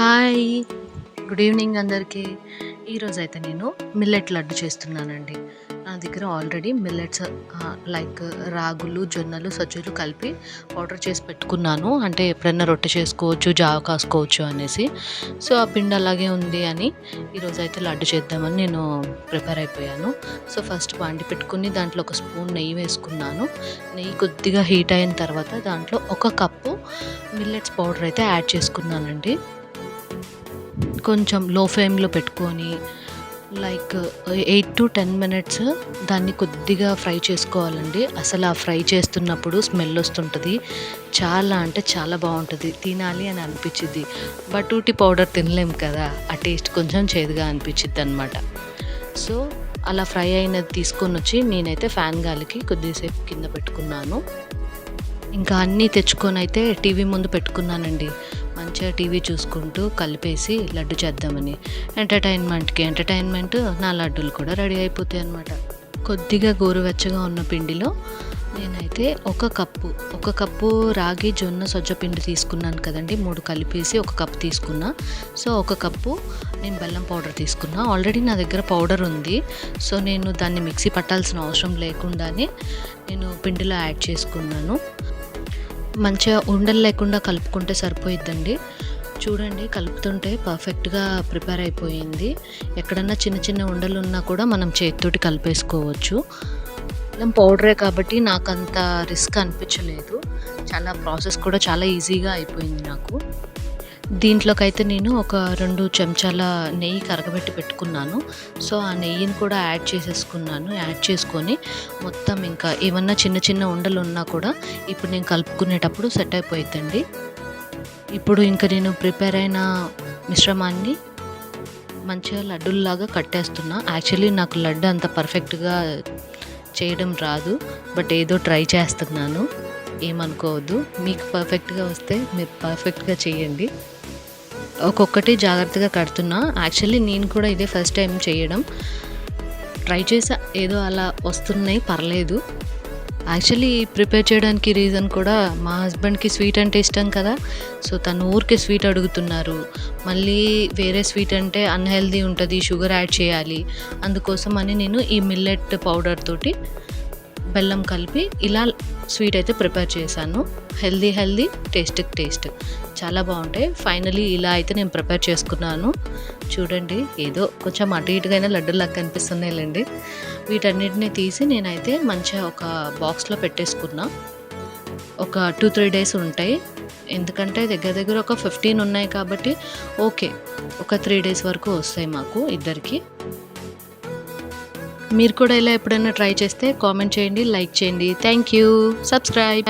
Hi. Good evening అందరికీ. ఈరోజు అయితే నేను మిల్లెట్ లడ్డు చేస్తున్నానండి. నా దగ్గర ఆల్రెడీ మిల్లెట్స్ లైక్ రాగులు జొన్నలు సజ్జలు కలిపి ఆర్డర్ చేసి పెట్టుకున్నాను. అంటే ఎప్పుడైనా రొట్టె చేసుకోవచ్చు జావ కాసుకోవచ్చు అనేసి. సో ఆ పిండి అలాగే ఉంది అని ఈరోజు అయితే లడ్డు చేద్దామని నేను ప్రిపేర్ అయిపోయాను. సో ఫస్ట్ వండి పెట్టుకుని దాంట్లో ఒక స్పూన్ నెయ్యి వేసుకున్నాను. నెయ్యి కొద్దిగా హీట్ అయిన తర్వాత దాంట్లో ఒక కప్పు మిల్లెట్స్ పౌడర్ అయితే యాడ్ చేసుకున్నానండి. కొంచెం లో ఫ్లేమ్లో పెట్టుకొని like eight to ten minutes దాన్ని కొద్దిగా ఫ్రై చేసుకోవాలండి. అసలు ఆ ఫ్రై చేస్తున్నప్పుడు స్మెల్ వస్తుంటుంది. చాలా అంటే చాలా బాగుంటుంది. తినాలి అని అనిపించింది బటూటి పౌడర్ తినలేం కదా ఆ టేస్ట్ కొంచెం చేదుగా అనిపించింది అనమాట సో అలా ఫ్రై అయినది తీసుకొని వచ్చి నేనైతే ఫ్యాన్ గాలికి కొద్దిసేపు కింద పెట్టుకున్నాను. ఇంకా అన్నీ తెచ్చుకొని అయితే టీవీ ముందు పెట్టుకున్నానండి. మంచిగా టీవీ చూసుకుంటూ కలిపేసి లడ్డు చేద్దామని. ఎంటర్టైన్మెంట్కి ఎంటర్టైన్మెంట్ నా లడ్డూలు కూడా రెడీ అయిపోతాయి అనమాట కొద్దిగా గోరువెచ్చగా ఉన్న పిండిలో నేనైతే ఒక కప్పు ఒక కప్పు రాగి జొన్న సజ్జ పిండి తీసుకున్నాను కదండి. మూడు కలిపేసి ఒక కప్పు తీసుకున్నా. సో ఒక కప్పు నేను బెల్లం పౌడర్ తీసుకున్నా. ఆల్రెడీ నా దగ్గర పౌడర్ ఉంది. సో నేను దాన్ని మిక్సీ పట్టాల్సిన అవసరం లేకుండానే నేను పిండిలో యాడ్ చేసుకున్నాను. మంచిగా ఉండలు లేకుండా కలుపుకుంటే సరిపోయిద్దండి. చూడండి కలుపుతుంటే పర్ఫెక్ట్గా ప్రిపేర్ అయిపోయింది. ఎక్కడన్నా చిన్న చిన్న ఉండలు ఉన్నా కూడా మనం చేతితోటి కలిపేసుకోవచ్చు. బెల్లం పౌడరే కాబట్టి నాకు అంత రిస్క్ అనిపించలేదు. చాలా ప్రాసెస్ కూడా చాలా ఈజీగా అయిపోయింది నాకు. దీంట్లోకైతే నేను ఒక రెండు చెంచాల నెయ్యి కరగబెట్టి పెట్టుకున్నాను. సో ఆ నెయ్యిని కూడా యాడ్ చేసేసుకున్నాను. యాడ్ చేసుకొని మొత్తం ఇంకా ఏమన్నా చిన్న చిన్న ఉండలు ఉన్నా కూడా ఇప్పుడు నేను కలుపుకునేటప్పుడు సెట్ అయిపోయిద్దండి. ఇప్పుడు ఇంకా నేను ప్రిపేర్ అయిన మిశ్రమాన్ని మంచిగా లడ్డుల్లాగా కట్టేస్తున్నా. యాక్చువల్లీ నాకు లడ్డు అంత పర్ఫెక్ట్గా చేయడం రాదు. బట్ ఏదో ట్రై చేస్తున్నాను. ఏమనుకోవద్దు. మీకు పర్ఫెక్ట్గా వస్తే మీరు పర్ఫెక్ట్గా చేయండి. ఒక్కొక్కటి జాగ్రత్తగా కడుతున్నా. యాక్చువల్లీ నేను కూడా ఇదే ఫస్ట్ టైం చేయడం. ట్రై చేసా. ఏదో అలా వస్తున్నాయి పర్లేదు. యాక్చువల్లీ ప్రిపేర్ చేయడానికి రీజన్ కూడా మా హస్బెండ్కి స్వీట్ అంటే ఇష్టం కదా. సో తను ఊరికే స్వీట్ అడుగుతున్నారు. మళ్ళీ వేరే స్వీట్ అంటే అన్హెల్దీ ఉంటుంది షుగర్ యాడ్ చేయాలి. అందుకోసం అని నేను ఈ మిల్లెట్ పౌడర్ తోటి బెల్లం కలిపి ఇలా స్వీట్ అయితే ప్రిపేర్ చేశాను. Healthy healthy taste taste. చాలా బాగుంటాయి. ఫైనలీ ఇలా అయితే నేను ప్రిపేర్ చేసుకున్నాను. చూడండి ఏదో కొంచెం అటు ఇటుగైనా లడ్డూలా కనిపిస్తున్నాయిలేండి. వీటన్నిటిని తీసి నేనైతే మంచిగా ఒక బాక్స్లో పెట్టేసుకున్నా. ఒక టూ త్రీ డేస్ ఉంటాయి. ఎందుకంటే దగ్గర దగ్గర ఒక ఫిఫ్టీన్ ఉన్నాయి కాబట్టి ఓకే. ఒక త్రీ డేస్ వరకు వస్తాయి మాకు ఇద్దరికి. మీరు కూడా ఇలా ఎప్పుడైనా ట్రై చేస్తే కామెంట్ చేయండి లైక్ చేయండి. Thank you subscribe